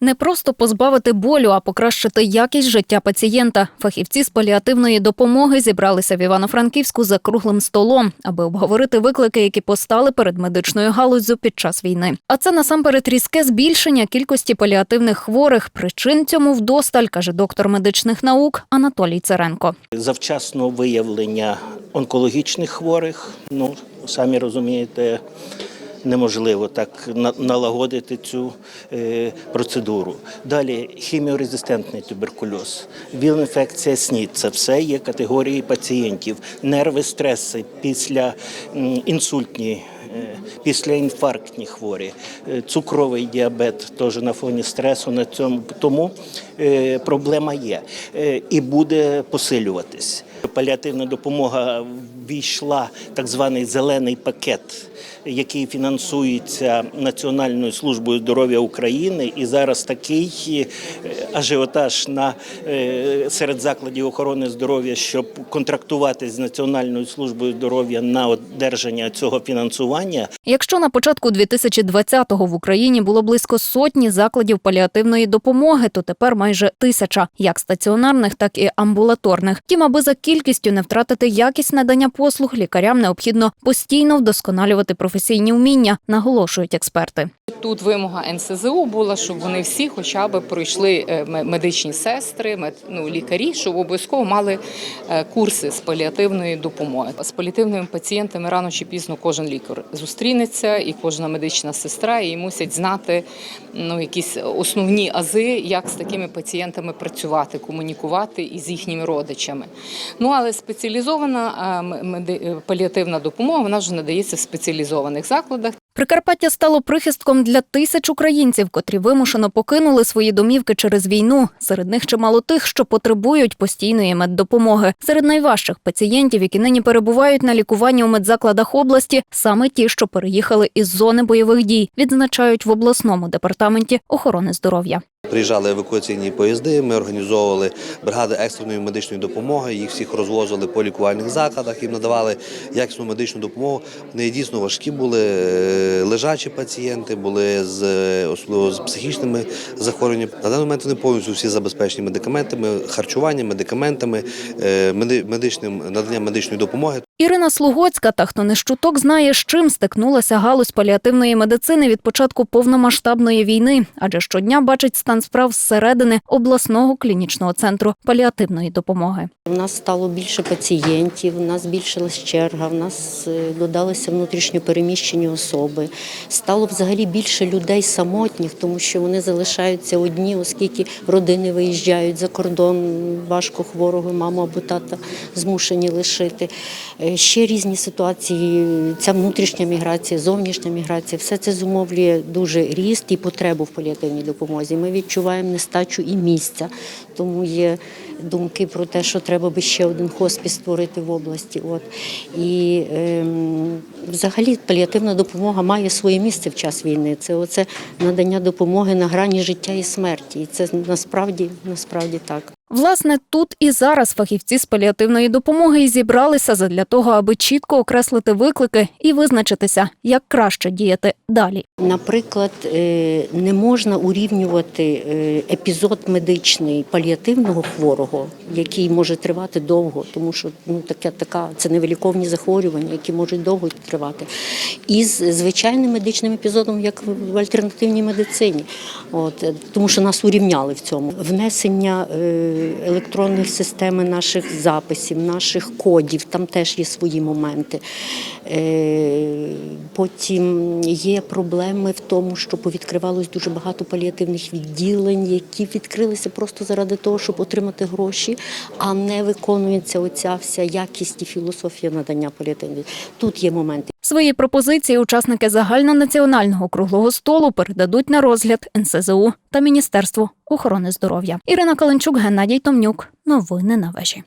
Не просто позбавити болю, а покращити якість життя пацієнта. Фахівці з паліативної допомоги зібралися в Івано-Франківську за круглим столом, аби обговорити виклики, які постали перед медичною галуззю під час війни. А це насамперед різке збільшення кількості паліативних хворих. Причин цьому вдосталь, каже доктор медичних наук Анатолій Церенко. завчасного виявлення онкологічних хворих. Ну, самі розумієте, неможливо так на- налагодити цю е, процедуру. Далі хіміорезистентний туберкульоз, віл-інфекція СНІД – це все є категорії пацієнтів. Нерви, стреси після інсультні. е, Післяінфарктні хворі, е, цукровий діабет теж на фоні стресу на цьому тому проблема є і буде посилюватись. Паліативна допомога ввійшла так званий зелений пакет, який фінансується Національною службою здоров'я України. І зараз такий е, ажіотаж на е, серед закладів охорони здоров'я, щоб контрактувати з Національною службою здоров'я на одержання цього фінансування. Якщо на початку 2020-го в Україні було близько сотні закладів паліативної допомоги, то тепер майже тисяча, як стаціонарних, так і амбулаторних. Втім, аби за кількістю не втратити якість надання послуг, лікарям необхідно постійно вдосконалювати професійні вміння, наголошують експерти. Тут вимога НСЗУ була, щоб вони всі хоча б пройшли е, медичні сестри, мед- ну, лікарі, щоб обов'язково мали е, курси з паліативної допомоги. З паліативними пацієнтами рано чи пізно кожен лікар зустрінеться, і кожна медична сестра, і мусять знати ну, якісь основні ази, як з такими пацієнтами працювати, комунікувати із їхніми родичами. Ну але спеціалізована е, паліативна допомога вона вже надається в спеціалізованих закладах. Прикарпаття стало прихистком для тисяч українців, котрі вимушено покинули свої домівки через війну. Серед них чимало тих, що потребують постійної меддопомоги. Серед найважчих пацієнтів, які нині перебувають на лікуванні у медзакладах області, саме ті, що переїхали із зони бойових дій, відзначають в обласному департаменті охорони здоров'я. Приїжджали евакуаційні поїзди, ми організовували бригади екстреної медичної допомоги, їх всіх розвозили по лікувальних закладах, їм надавали якісну медичну допомогу. Вони дійсно важкі були, е, лежачі пацієнти, були з е, особливо з психічними захворюваннями. На даний момент вони повністю всі забезпечені медикаментами, харчуванням, медикаментами, е, медичним наданням медичної допомоги. Ірина Слугоцька, та хто не щуток знає, з чим стикнулася галузь паліативної медицини від початку повномасштабної війни, адже щодня бачить стан справ зсередини обласного клінічного центру паліативної допомоги. У нас стало більше пацієнтів, у нас збільшилась черга, в нас е, додалися внутрішньо переміщені особи. Стало взагалі більше людей самотніх, тому що вони залишаються одні, оскільки родини виїжджають за кордон, важко хворого маму або тата змушені лишити. Е, Ще різні ситуації. Ця внутрішня міграція, зовнішня міграція, все це зумовлює дуже ріст і потребу в паліативній допомозі. Ми відчуваємо нестачу і місця, тому є думки про те, що треба би ще один хоспіс створити в області. От. І ем, взагалі паліативна допомога має своє місце в час війни. Це оце надання допомоги на грані життя і смерті. І це насправді, насправді так. Власне, тут і зараз фахівці з паліативної допомоги і зібралися задля того, аби чітко окреслити виклики і визначитися, як краще діяти далі. Наприклад, е, не можна урівнювати е, епізод медичний паліативного хворого, який може тривати довго, тому що ну таке така це невиліковні захворювання, які можуть довго тривати, із звичайним медичним епізодом, як в альтернативній медицині. От е, тому, що нас урівняли в цьому внесення електронних системи наших записів, наших кодів, там теж є свої моменти. Е, Потім є проблеми в тому, що повідкривалось дуже багато паліативних відділень, які відкрилися просто заради того, щоб отримати гроші, а не виконується оця вся якість і філософія надання паліативної. Тут є моменти. Свої пропозиції учасники загальнонаціонального круглого столу передадуть на розгляд НСЗУ та Міністерству охорони здоров'я. Ірина Каленчук, Геннадій Томнюк. Новини на вежі.